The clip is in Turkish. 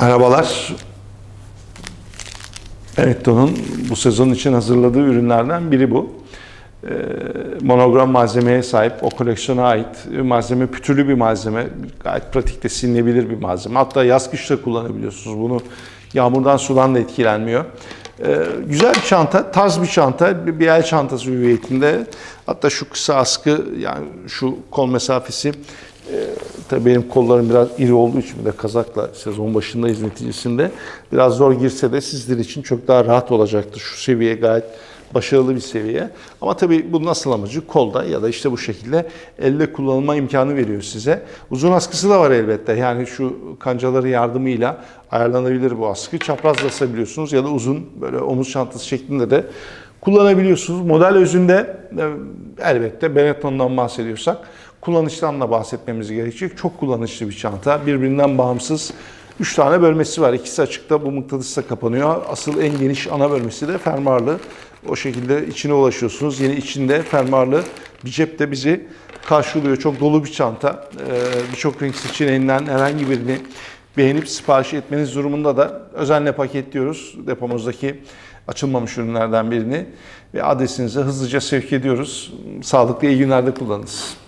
Merhabalar. Enekton'un bu sezon için hazırladığı ürünlerden biri bu. Ee, monogram malzemeye sahip, o koleksiyona ait malzeme pütürlü bir malzeme. Gayet pratikte silinebilir bir malzeme. Hatta yaz kışta kullanabiliyorsunuz bunu. Yağmurdan sudan da etkilenmiyor. Ee, güzel bir çanta, tarz bir çanta, bir el çantası hüviyetinde. Hatta şu kısa askı, yani şu kol mesafesi tabii benim kollarım biraz iri olduğu için de kazakla sezon başındayız neticesinde. Biraz zor girse de sizler için çok daha rahat olacaktır. Şu seviye gayet başarılı bir seviye. Ama tabii bunun asıl amacı kolda ya da işte bu şekilde elle kullanılma imkanı veriyor size. Uzun askısı da var elbette. Yani şu kancaları yardımıyla ayarlanabilir bu askı. Çapraz asabiliyorsunuz ya da uzun böyle omuz çantası şeklinde de kullanabiliyorsunuz. Model özünde e, elbette Benetton'dan bahsediyorsak kullanıştan da bahsetmemiz gerekecek. Çok kullanışlı bir çanta. Birbirinden bağımsız 3 tane bölmesi var. İkisi açıkta, bu mıknatısla kapanıyor. Asıl en geniş ana bölmesi de fermuarlı. O şekilde içine ulaşıyorsunuz. Yine içinde fermuarlı bir cep de bizi karşılıyor. Çok dolu bir çanta. Ee, Birçok renk seçeneğinden herhangi birini beğenip sipariş etmeniz durumunda da özenle paketliyoruz. Depomuzdaki açılmamış ürünlerden birini ve adresinize hızlıca sevk ediyoruz. Sağlıklı iyi günlerde kullanınız.